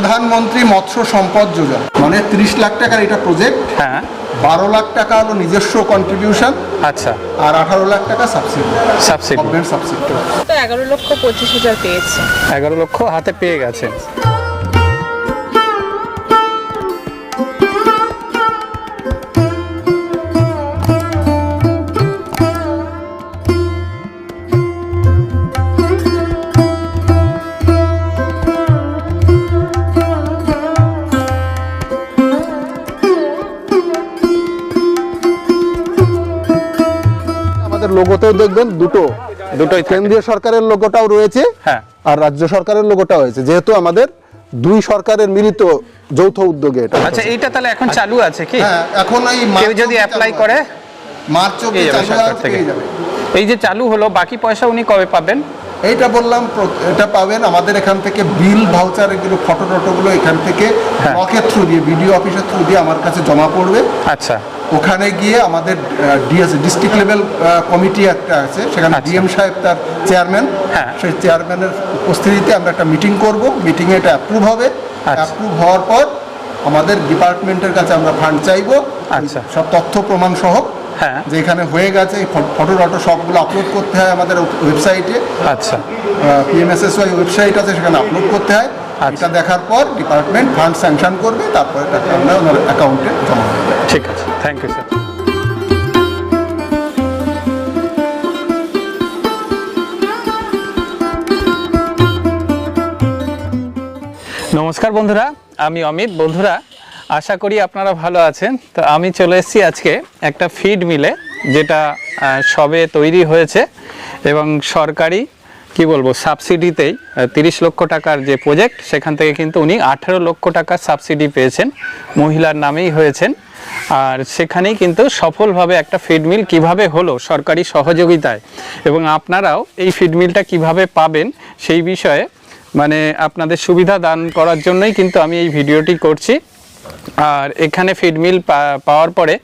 প্রধানমন্ত্রী মৎস্য সম্পদ যোজনা। মানে ত্রিশ লাখ টাকার এটা প্রজেক্ট হ্যাঁ। বারো লাখ টাকা হলো নিজস্ব কন্ট্রিবিউশন আচ্ছা। আর আঠারো লাখ টাকা সাবসিডি সাবসিডি সাবসিডি তো এগারো লক্ষ পঁচিশ হাজার পেয়েছে। এগারো লক্ষ হাতে পেয়ে গেছেন দেখবেন দুটো। দুটোই কেন্দ্রীয় সরকারের লোগোটাও রয়েছে হ্যাঁ। আর রাজ্য সরকারের লোগোটাও হয়েছে যেহেতু আমাদের দুই সরকারের মিলিত যৌথ উদ্যোগে এটা আচ্ছা এইটা তাহলে এখন চালু আছে কি? হ্যাঁ এখন এই কেউ যদি অবধি অ্যাপ্লাই করে? মার্চ যাবে চালু আছে, যাবে। এই যে চালু হলো বাকি পয়সা উনি কবে পাবেন? এইটা বললাম এটা পাবেন আমাদের এখান থেকে বিল ভাউচার এগুলো ফটো টটোগুলো এখান থেকে হ্যাঁ। ব্লকের থ্রু দিয়ে বিডিও অফিসের থ্রু দিয়ে আমার কাছে জমা পড়বে। আচ্ছা। ওখানে গিয়ে আমাদের ডিএস ডিস্ট্রিক্ট লেভেল কমিটি একটা আছে সেখানে আচ্ছা। ডিএম সাহেব তার চেয়ারম্যান হ্যাঁ। সেই চেয়ারম্যানের উপস্থিতিতে আমরা একটা মিটিং করব মিটিংয়ে এটা অ্যাপ্রুভ হবে আচ্ছা। অ্যাপ্রুভ হওয়ার পর আমাদের ডিপার্টমেন্টের কাছে আমরা ফান্ড চাইব আচ্ছা। সব তথ্য প্রমাণ সহ হ্যাঁ যে এখানে হয়ে গেছে ফটো টটো সবগুলো আপলোড করতে হয় আমাদের ওয়েবসাইটে আচ্ছা পিএমএসএসওয়াই ওয়েবসাইট আছে সেখানে আপলোড করতে হয় আচ্ছা। এটা দেখার পর ডিপার্টমেন্ট ফান্ড স্যাংশন করবে তারপরে টাকা আমরা ওনার অ্যাকাউন্টে জমা হবে ঠিক আছে। থ্যাংক ইউ স্যার নমস্কার বন্ধুরা, আমি অমিত। বন্ধুরা, আশা করি আপনারা ভালো আছেন। তো আমি চলে এসেছি আজকে একটা ফিড মিলে যেটা সবে তৈরি হয়েছে এবং সরকারি, কি বলব সাবসিডিতেই তিরিশ লক্ষ টাকার যে প্রজেক্ট সেখান থেকে কিন্তু উনি আঠেরো লক্ষ টাকার সাবসিডি পেয়েছেন। মহিলার নামেই হয়েছেন। আর সেখানেই কিন্তু সফলভাবে একটা ফিড মিল কীভাবে হলো সরকারি সহযোগিতায় এবং আপনারাও এই ফিড মিলটা কীভাবে পাবেন সেই বিষয়ে মানে আপনাদের সুবিধা দান করার জন্যই কিন্তু আমি এই ভিডিওটি করছি। আর এখানে ফিড মিল পাওয়ার পরে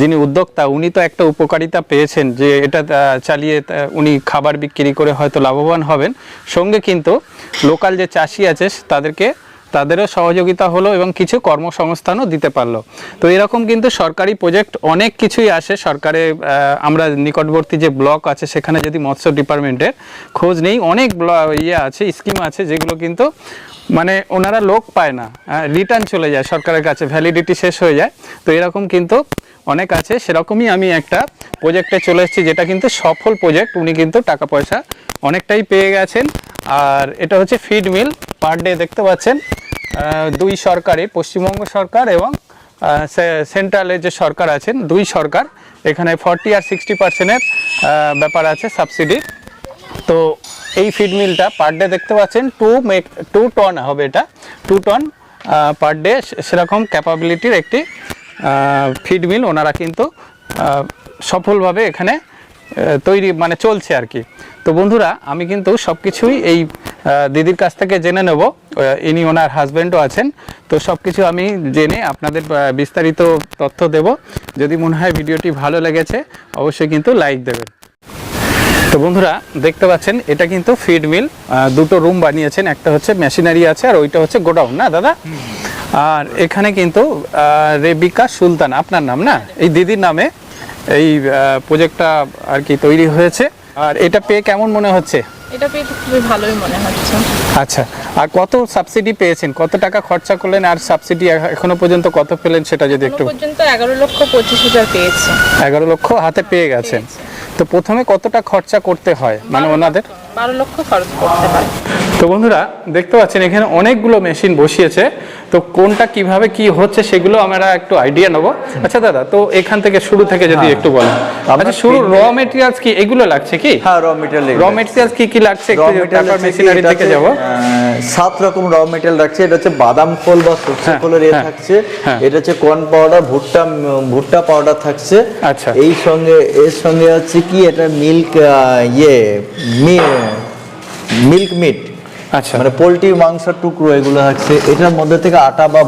যিনি উদ্যোক্তা, উনি তো একটা উপকারিতা পেয়েছেন যে এটা চালিয়ে উনি খাবার বিক্রি করে হয়তো লাভবান হবেন। সঙ্গে কিন্তু লোকাল যে চাষি আছে, তাদেরকে তাদেরও সহযোগিতা হলো এবং কিছু কর্মসংস্থানও দিতে পারল। তো এরকম কিন্তু সরকারি প্রজেক্ট অনেক কিছুই আসে। সরকারে আমরা নিকটবর্তী যে ব্লক আছে, সেখানে যদি মৎস্য ডিপার্টমেন্টের খোঁজ নেই, অনেক ইয়ে আছে স্কিম আছে, যেগুলো কিন্তু মানে ওনারা লোক পায় না। রিটার্ন চলে যায় সরকারের কাছে ভ্যালিডিটি শেষ হয়ে যায়। তো এরকম কিন্তু অনেক আছে। সেরকমই আমি একটা প্রজেক্টে চলে এসেছি, যেটা কিন্তু সফল প্রজেক্ট উনি কিন্তু টাকা পয়সা অনেকটাই পেয়ে গেছেন। আর এটা হচ্ছে ফিড মিল পার ডে দেখতে পাচ্ছেন? দুই সরকারি পশ্চিমবঙ্গ সরকার এবং সেন্ট্রালের যে সরকার আছেন, দুই সরকার, এখানে ফর্টি আর সিক্সটি পার্সেন্টের ব্যাপার আছে সাবসিডি তো এই ফিড মিলটা পার ডে দেখতে পাচ্ছেন টু মেক টু টন হবে এটা। টু টন পার ডে সেরকম ক্যাপাবিলিটির একটি ফিড মিল ওনারা কিন্তু সফলভাবে এখানে তৈরি মানে চলছে আর কি। তো বন্ধুরা আমি কিন্তু সব কিছুই এই দিদির কাছ থেকে জেনে নেব। ইনি ওনার হাজব্যান্ডও আছেন। তো সব কিছু আমি জেনে আপনাদের বিস্তারিত তথ্য দেব। যদি মনে হয় ভিডিওটি ভালো লেগেছে অবশ্যই কিন্তু লাইক দেবেন। তো বন্ধুরা দেখতে পাচ্ছেন এটা কিন্তু ফিড মিল। দুটো রুম বানিয়েছেন। একটা হচ্ছে মেশিনারি আছে আর ওইটা হচ্ছে গোডাউন না দাদা? আর এখানে কিন্তু রেবিকা সুলতান আপনার নাম না? এই দিদির নামে এই প্রজেক্টটা আর কি তৈরি হয়েছে। আর এটা পেয়ে কেমন মনে হচ্ছে? এটা পেয়ে খুবই ভালোই মনে হচ্ছে। আচ্ছা আর কত সাবসিডি পেয়েছেন? কত টাকা খরচা করলেন? আর সাবসিডি এখনও পর্যন্ত কত পেলেন সেটা যদি একটু পর্যন্ত এগারো লক্ষ পঁচিশ হাজার পেয়েছে। এগারো লক্ষ হাতে পেয়ে গেছেন। তো প্রথমে কতটা খরচা করতে হয়? মানে ওনাদের? বারো লক্ষ খরচ করতে হয় তো বন্ধুরা দেখতে পাচ্ছেন এখানে অনেকগুলো মেশিন বসিয়েছে। তো কোনটা কীভাবে কি হচ্ছে সেগুলো আমরা একটু আইডিয়া নেব। আচ্ছা দাদা তো এখান থেকে শুরু থেকে যদি একটু বলেন। আচ্ছা শুরু র মেটেরিয়ালস কি এগুলো লাগছে কি? হ্যাঁ র মেটেরিয়াল র মেটেরিয়ালস কি কি লাগছে? তারপর মেশিনারি দিকে যাব। সাত রকম র মেটেরিয়াল রাখছে এটা হচ্ছে বাদাম খোল বা সরষে হ্যাঁ, খোলের এ হ্যাঁ, থাকছে। হ্যাঁ। এটা হচ্ছে কর্ন পাউডার ভুট্টা ভুট্টা পাউডার থাকছে। আচ্ছা। এই সঙ্গে এর সঙ্গে হচ্ছে কি এটা মিল্ক ইয়ে মিল্ক মিট। আচ্ছা। মানে পোলট্রি মাংসের টুকরো এগুলো থাকছে এটার মধ্যে থেকে আটা বা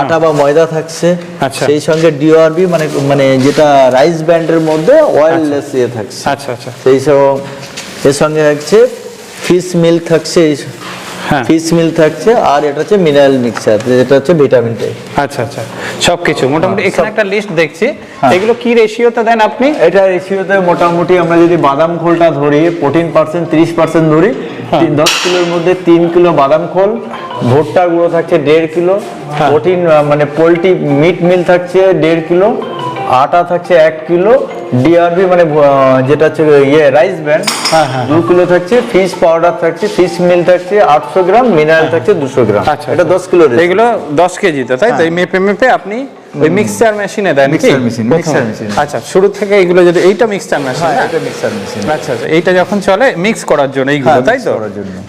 আটা বা ময়দা থাকছে। আচ্ছা। সেই সঙ্গে ডিওআরবি মানে মানে যেটা রাইস ব্যান্ডের মধ্যে অয়েললেস ইয়ে থাকছে। আচ্ছা আচ্ছা। সেই সব এর সঙ্গে থাকছে ফিশ মিল্ক থাকছে। ফিশ মিল থাকছে আর এটা হচ্ছে মিনারেল মিক্সচার যেটা হচ্ছে ভিটামিন টাইপ আচ্ছা আচ্ছা মোটামুটি হ্যাঁ, এখানে একটা লিস্ট দেখছি হ্যাঁ। এগুলো কি রেশিওতে দেন আপনি এটা রেশিওতে মোটামুটি আমরা যদি বাদাম খোলটা ধরি ফোরটিন পার্সেন্ট তিরিশ পার্সেন্ট ধরি হ্যাঁ। দশ কিলোর মধ্যে তিন কিলো বাদাম খোল ভুট্টা গুঁড়ো থাকছে দেড় কিলো হ্যাঁ। প্রোটিন মানে পোলট্রি মিট মিল থাকছে দেড় কিলো আটা থাকছে এক কিলো ডিআরবি মানে যেটা হচ্ছে ইয়ে রাইস ব্যান্ড হ্যাঁ, হ্যাঁ, দু কিলো থাকছে ফিশ পাউডার থাকছে ফিশ মিল থাকছে আটশো গ্রাম মিনারেল থাকছে দুশো গ্রাম। আচ্ছা এটা দশ কিলো এগুলো দশ কেজিতে তাই তো? মেপে মেপে আপনি ওই মিক্সচার মেশিনে দেন machine, প্রথমে? mixer machine। আচ্ছা শুরু থেকে এগুলো যদি এইটা মিক্সচার মেশিন হ্যাঁ এটা মিক্সার মেশিন আচ্ছা আচ্ছা এইটা যখন চলে মিক্স করার জন্য এইগুলো হ্যাঁ, তাই তো?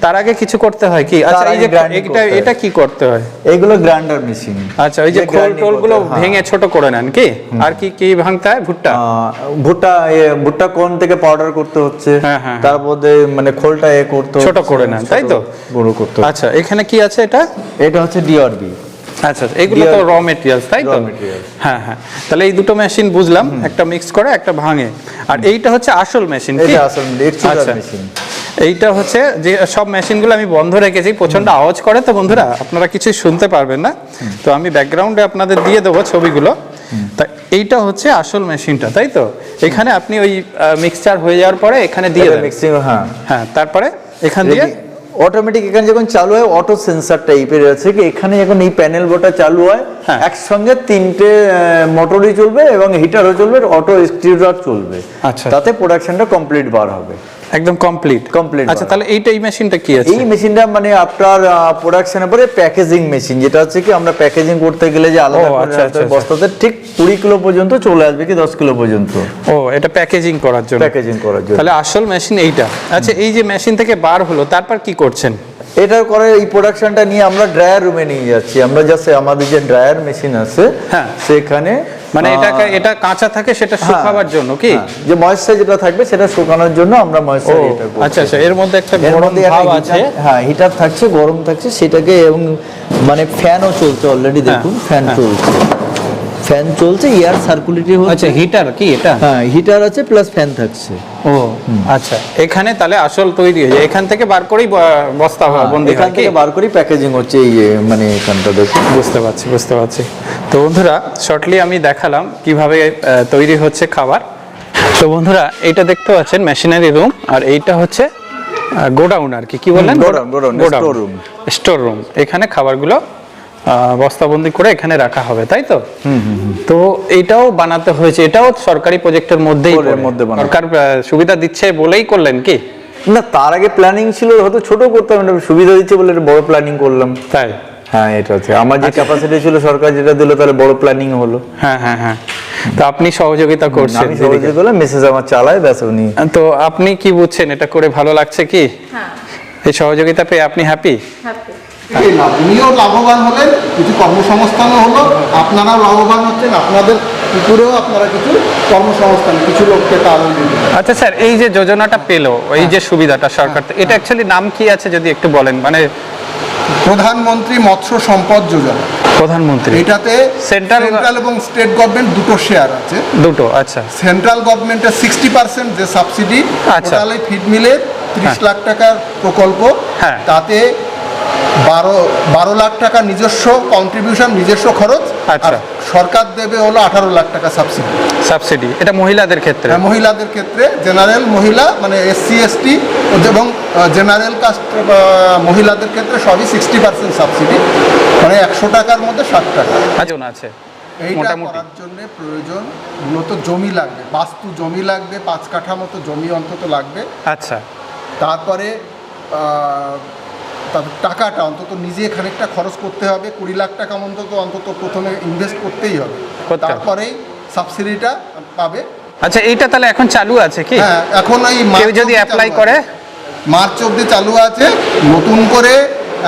তার আগে কিছু করতে হয় কি? আচ্ছা এই যে এটা এটা কি করতে হয়? এইগুলো গ্রাইন্ডার মেশিন আচ্ছা ওই যে খোল টোলগুলো ভেঙে ছোট করে নেন কি? আর কি কি ভাঙতে হয়? ভুট্টা? ভুট্টা ভুট্টা কোন থেকে পাউডার করতে হচ্ছে? হ্যাঁ, হ্যাঁ, তার মধ্যে মানে খোলটা এ করতে ছোট করে নেন, তাই তো? গুঁড়ো করতে আচ্ছা এখানে কি আছে এটা? এটা হচ্ছে ডিআরবি আচ্ছা এগুলো তো র মেটেরিয়ালস তাই তো? হ্যাঁ হ্যাঁ। তাহলে এই দুটো মেশিন বুঝলাম একটা মিক্স করে একটা ভাঙে। আর এইটা হচ্ছে আসল মেশিন এটা আসল আচ্ছা। এইটা হচ্ছে যে সব মেশিনগুলো আমি বন্ধ রেখেছি প্রচণ্ড আওয়াজ করে তো বন্ধুরা আপনারা কিছু শুনতে পারবেন না। তো আমি ব্যাকগ্রাউন্ডে আপনাদের দিয়ে দেবো ছবিগুলো। তা এইটা হচ্ছে আসল মেশিনটা তাই তো? এখানে আপনি ওই মিক্সচার হয়ে যাওয়ার পরে এখানে দিয়ে মিক্সিং হ্যাঁ। হ্যাঁ তারপরে এখান দিয়ে অটোমেটিক এখানে যখন চালু হয় অটো সেন্সার টাইপের আছে কি এখানে যখন এই প্যানেল বোটা চালু হয় হ্যাঁ। একসঙ্গে তিনটে মোটরই চলবে এবং হিটারও চলবে অটো এক্সট্রিউডার চলবে আচ্ছা। তাতে প্রোডাকশনটা কমপ্লিট বার হবে একদম কমপ্লিট কমপ্লিট আচ্ছা তাহলে এইটা এই মেশিনটা কি আছে? এই মেশিনটা মানে আপনার প্রোডাকশনের পরে প্যাকেজিং মেশিন যেটা হচ্ছে কি আমরা প্যাকেজিং করতে গেলে যে আলাদা আচ্ছা, আচ্ছা, আচ্ছা। বস্তাতে ঠিক কুড়ি কিলো পর্যন্ত চলে আসবে কি দশ কিলো পর্যন্ত। ও এটা প্যাকেজিং করার জন্য। প্যাকেজিং করার জন্য। তাহলে আসল মেশিন এইটা। আচ্ছা এই যে মেশিন থেকে বার হলো তারপর কি করছেন? এটার করে এই প্রোডাকশনটা নিয়ে আমরা ড্রায়ার রুমে নিয়ে যাচ্ছি আমরা জাস্ট আমাদের যে ড্রায়ার মেশিন আছে হ্যাঁ। সেখানে মানে আহ, এটা এটা কাঁচা থাকে সেটা হ্যাঁ, শুকাবার জন্য কি হ্যাঁ, যে ময়েশ্চার যেটা থাকবে সেটা শুকানোর জন্য আমরা ময়েশ্চার এটা করছি। আচ্ছা আচ্ছা এর মধ্যে একটা গরম ভাব আছে হ্যাঁ হিটার থাকছে গরম থাকছে সেটাকে এবং মানে ফ্যানও চলছে অলরেডি হ্যাঁ, দেখুন ফ্যান। চলছে ফ্যান চলছে এয়ার সার্কুলেটরি হচ্ছে। আচ্ছা হিটার কি এটা? হ্যাঁ হিটার আছে প্লাস ফ্যান থাকছে। ও আচ্ছা। এখানে তাহলে আসল তৈরি হয়ে যায়। এখান থেকে বার করেই বস্তা বন্দি হ্যাঁ, এখান থেকে বার করি প্যাকেজিং হচ্ছে এই মানে এখানটা দেখুন। বুঝতে পারছি বুঝতে পারছি। তো বন্ধুরা শর্টলি আমি দেখালাম কীভাবে তৈরি হচ্ছে খাবার। তো বন্ধুরা এটা দেখতে পাচ্ছেন মেশিনারি রুম আর এইটা হচ্ছে গোডাউন আর কি। কি বললেন? godown, godown, store room। Store room এখানে খাবারগুলো বস্তাবন্দি করে এখানে রাখা হবে তাই তো? তো এটাও বানাতে হয়েছে এটাও সরকারি প্রজেক্টের মধ্যেই মধ্যে সরকার সুবিধা দিচ্ছে বলেই করলেন কি? না তার আগে প্ল্যানিং ছিল হয়তো ছোট করতাম এটা সুবিধা দিচ্ছে বলে একটা বড় প্ল্যানিং করলাম। তাই? হ্যাঁ এটা হচ্ছে। আমার যে ক্যাপাসিটি ছিল সরকার যেটা দিল তাহলে বড় প্ল্যানিং হলো। হ্যাঁ হ্যাঁ হ্যাঁ। তো আপনি সহযোগিতা করছেন আমি দিদিকে। করলাম মেসেজ আমার চালায় ব্যাস উনি। তো আপনি কি বুঝছেন? এটা করে ভালো লাগছে কি? হ্যাঁ। এই সহযোগিতা পেয়ে আপনি হ্যাপি হ্যাপি লাভ উনিও লাভবান হলেন কিছু কর্মসংস্থানও হলো। আপনারাও লাভবান হচ্ছেন আপনাদের পুকুরেও আপনারা কিছু কর্মসংস্থান কিছু লোককে দিলেন আচ্ছা স্যার এই যে যোজনাটা পেল এই যে সুবিধাটা সরকার এটা অ্যাকচুয়ালি নাম কি আছে যদি একটু বলেন? মানে প্রধানমন্ত্রী মৎস্য সম্পদ যোজনা। প্রধানমন্ত্রী। এটাতে সেন্ট্রাল এবং স্টেট গভর্নমেন্ট দুটো শেয়ার আছে। দুটো আচ্ছা। সেন্ট্রাল গভর্নমেন্টের সিক্সটি পার্সেন্ট যে সাবসিডি আচ্ছা। টোটালি ফিড মিলের ত্রিশ হ্যাঁ। লাখ টাকার প্রকল্প। হ্যাঁ। তাতে বারো বারো লাখ টাকা নিজস্ব কন্ট্রিবিউশন নিজস্ব খরচ আচ্ছা। সরকার দেবে হলো আঠারো লাখ টাকা সাবসিডি সাবসিডি এটা মহিলাদের ক্ষেত্রে? মহিলাদের ক্ষেত্রে জেনারেল মহিলা মানে এসসি এসটি এবং জেনারেল কাস্ট মহিলাদের ক্ষেত্রে সবই সিক্সটি পার্সেন্ট সাবসিডি মানে একশো টাকার মধ্যে ষাট টাকা। আছে এইটা করার জন্য প্রয়োজন মূলত জমি লাগবে বাস্তু জমি লাগবে পাঁচ কাঠা মতো জমি অন্তত লাগবে। আচ্ছা। তারপরে আহ, টাকাটা অন্তত নিজে খানিকটা খরচ করতে হবে কুড়ি লাখ টাকা অন্তত অন্তত প্রথমে ইনভেস্ট করতেই হবে। তারপরেই সাবসিডিটা পাবে। আচ্ছা এইটা তাহলে এখন চালু আছে কি? হ্যাঁ এখন এই কেউ যদি অ্যাপ্লাই করে? মার্চ অবধি চালু আছে। নতুন করে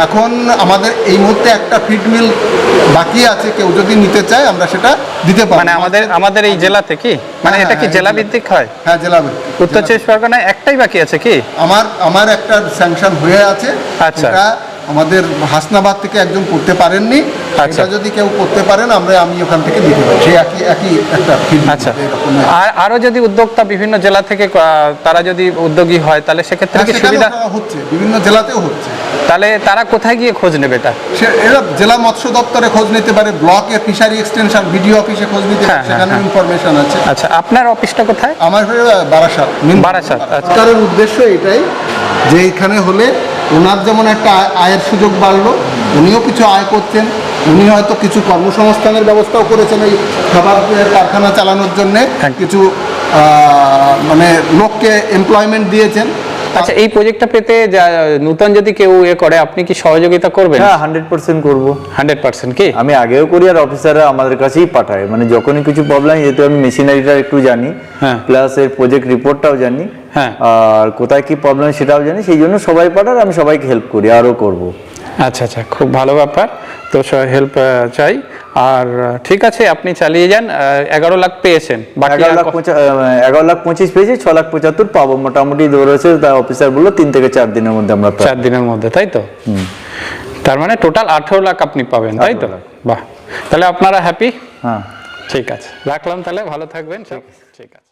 এখন আমাদের এই মুহূর্তে একটা ফিড মিল বাকি আছে কেউ যদি নিতে চায় আমরা সেটা দিতে পারি মানে আমাদের আমাদের এই জেলাতে কি? মানে হ্যাঁ, এটা কি হ্যাঁ, জেলা ভিত্তিক হয়? হ্যাঁ জেলা ভিত্তিক। উত্তর চব্বিশ পরগনায় একটাই বাকি আছে কি আমার আমার একটা স্যাংশন হয়ে আছে আচ্ছা। আমাদের হাসনাবাদ থেকে একজন করতে পারেননি। আচ্ছা। যদি কেউ করতে পারেন আমরা আমি ওখান থেকে দিতে পারি। সেই একই একই একটা আচ্ছা। আর আরও যদি উদ্যোক্তা বিভিন্ন জেলা থেকে তারা যদি উদ্যোগী হয় তাহলে সেক্ষেত্রে কি সুবিধা? হচ্ছে বিভিন্ন জেলাতেও হচ্ছে। তাহলে তারা কোথায় গিয়ে খোঁজ নেবে এটা? সে এরা জেলা মৎস্য দপ্তরে খোঁজ নিতে পারে ব্লকে ফিশারি এক্সটেনশন বিডিও অফিসে খোঁজ নিতে হ্যাঁ, পারে হ্যাঁ, সেখানে হ্যাঁ। ইনফরমেশন আছে। আচ্ছা আপনার অফিসটা কোথায়? আমার বারাসাত বারাসাত, আচ্ছা। উদ্দেশ্য এটাই যে এখানে হলে ওনার যেমন একটা আয়- আয়ের সুযোগ বাড়লো উনিও কিছু আয় করছেন উনি হয়তো কিছু কর্মসংস্থানের ব্যবস্থাও করেছেন এই খাবারের কারখানা চালানোর জন্য হ্যাঁ। কিছু মানে লোককে এমপ্লয়মেন্ট দিয়েছেন আচ্ছা এই প্রজেক্টটা পেতে যা নূতন যদি কেউ এ করে আপনি কি সহযোগিতা করবেন হ্যাঁ হান্ড্রেড পার্সেন্ট করব হান্ড্রেড পার্সেন্ট কি আমি আগেও করি আর অফিসাররা আমাদের কাছেই পাঠায় মানে যখনই কিছু প্রবলেম যেহেতু আমি মেশিনারিটা একটু জানি হ্যাঁ। প্লাস এর প্রজেক্ট রিপোর্টটাও জানি। আর কোথায় কি প্রবলেম সেটাও জানি সেই জন্য সবাই পাঠার আমি সবাইকে হেল্প করি আরও করব। আচ্ছা আচ্ছা খুব ভালো ব্যাপার। তো হেল্প চাই। আর ঠিক আছে আপনি চালিয়ে যান এগারো লাখ পেয়েছেন এগারো লাখ এগারো লাখ পঁচিশ পেয়েছি ছ লাখ পঁচাত্তর পাবো। মোটামুটি ধরেছে তা অফিসার বলল তিন থেকে চার দিনের মধ্যে আমরা চার দিনের মধ্যে তাই তো? তার মানে টোটাল আঠেরো লাখ আপনি পাবেন তাই তো? বাহ। তাহলে আপনারা হ্যাপি হ্যাঁ। ঠিক আছে রাখলাম তাহলে ভালো থাকবেন ঠিক ঠিক আছে।